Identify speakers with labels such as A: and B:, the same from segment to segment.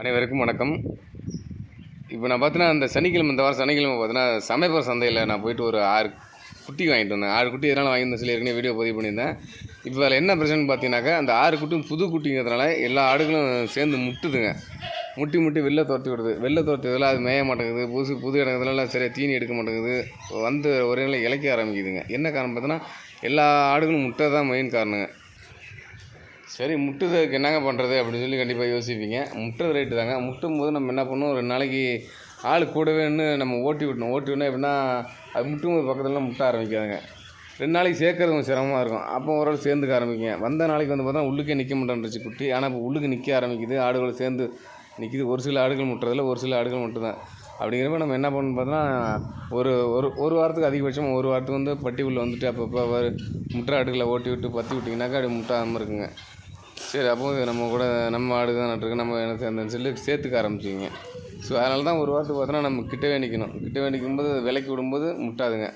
A: அனைவருக்கும் வணக்கம். இப்போ நான் பார்த்தீங்கன்னா அந்த சனிக்கிழமை இந்த வாரம் சனிக்கிழமை பார்த்தீங்கன்னா சமயபுரம் சந்தையில் நான் போயிட்டு ஒரு ஆறு குட்டி வாங்கிட்டு வந்தேன். ஆறு குட்டி எதனால் வாங்கியிருந்தேன் சொல்லி ஏற்கனவே வீடியோ பதிவு பண்ணியிருந்தேன். இப்போ அதில் என்ன பிரச்சனைன்னு பார்த்தீங்கன்னாக்கா அந்த ஆறு குட்டியும் புது குட்டிங்கிறதுனால எல்லா ஆடுகளும் சேர்ந்து முட்டுதுங்க. முட்டி முட்டி வெளில துரத்தி விடுது. வெளில துரத்துறதுல அது மேய மாட்டேங்குது. புதுசு புது இடத்துலலாம் சரியாக தீனி எடுக்க மாட்டேங்குது. வந்து ஒரே நிலை இழைக்க ஆரம்பிக்குதுங்க. என்ன காரணம் பார்த்தோன்னா எல்லா ஆடுகளும் முட்டை தான் மெயின் காரணங்க. சரி முட்டுறதுக்கு என்னங்க பண்ணுறது அப்படின்னு சொல்லி கண்டிப்பாக யோசிப்பீங்க. முட்டுறது ரேட்டு தாங்க. முட்டும் போது நம்ம என்ன பண்ணுவோம்? ரெண்டு நாளைக்கு ஆள் கூடவேன்னு நம்ம ஓட்டி விட்டணும் ஓட்டி விட்டோம் எப்படின்னா அது முட்டும் போது பக்கத்துலலாம் முட்ட ஆரம்பிக்காதுங்க. ரெண்டு நாளைக்கு சேர்க்கறது கொஞ்சம் சிரமமாக இருக்கும். அப்போ ஒரு ஆள் சேர்ந்துக்க ஆரம்பிங்க வந்த நாளைக்கு வந்து பார்த்தா உள்ளுக்கே நிற்க மாட்டேன்ருச்சு குட்டி. ஆனால் இப்போ உள்ளுக்கு நிற்க ஆரம்பிக்குது. ஆடுகள் சேர்ந்து நிற்கிது ஒரு சில ஆடுகள் முட்டுறதில்ல ஒரு சில ஆடுகள் மட்டும் தான் அப்படிங்கிறப்ப நம்ம என்ன பண்ணணும் பார்த்தோன்னா ஒரு ஒரு ஒரு வாரத்துக்கு அதிகபட்சம் ஒரு வாரத்துக்கு வந்து பட்டி உள்ள வந்துட்டு அப்பப்போ முட்டை ஆடுகளை ஓட்டி விட்டு பற்றி விட்டிங்கனாக்கா அப்படி முட்டாமல் இருக்குங்க. சரி அப்போ நம்ம கூட நம்ம ஆடு தான் நட்டுருக்கு. நம்ம என்ன அந்த சொல்லி சேர்த்துக்க ஆரம்பிச்சிங்க. ஸோ அதனால தான் ஒரு வாரத்துக்கு பார்த்தோன்னா நம்ம கிட்டவே நிற்கணும் கிட்டவே நிற்கும்போது விலைக்கு விடும்போது முட்டாதுங்க.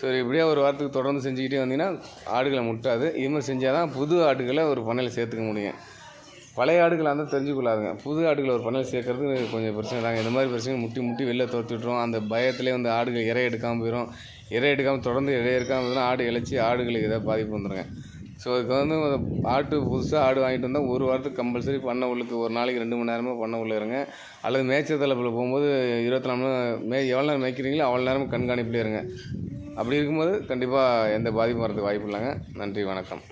A: சரி இப்படியே ஒரு வாரத்துக்கு தொடர்ந்து செஞ்சுக்கிட்டே வந்தீங்கன்னா ஆடுகளை முட்டாது. இது மாதிரி செஞ்சால் தான் புது ஆடுகளை ஒரு பண்ணையில் சேர்த்துக்க முடியும். பழைய ஆடுகளை வந்து தெரிஞ்சுக்கொள்ளாதுங்க. புது ஆடுகளை ஒரு பண்ணையில் சேர்க்கறது கொஞ்சம் பிரச்சனை தாங்க. இந்த மாதிரி பிரச்சனை முட்டி முட்டி வெளில துரத்தி அந்த பயத்திலே வந்து ஆடுகள் இறை எடுக்காமல் போயிடும் இறை எடுக்காமல் தொடர்ந்து இறை எடுக்காமல் போதுன்னா ஆடு இழைச்சி ஆடுகளுக்கு எதாவது பாதிப்பு வந்துடுங்க ஸோ இதுக்கு வந்து ஆட்டு புதுசாக ஆடு வாங்கிட்டு வந்தால் ஒரு வாரத்துக்கு கம்பல்சரி பண்ணை உள்ளுக்கு ஒரு நாளைக்கு ரெண்டு மணி நேரமாக பண்ணை உள்ள இருங்க. அல்லது மேய்ச்சல் தலைப்பில் போகும்போது இருபத்தி நாலு மே எவ்வளோ நேரம் மேய்க்கிறீங்களோ அவ்வளோ நேரம் கண்காணிப்பிலே இருங்க. அப்படி இருக்கும்போது கண்டிப்பாக எந்த பாதிப்பும் வரதுக்கு வாய்ப்பு இல்லைங்க. நன்றி வணக்கம்.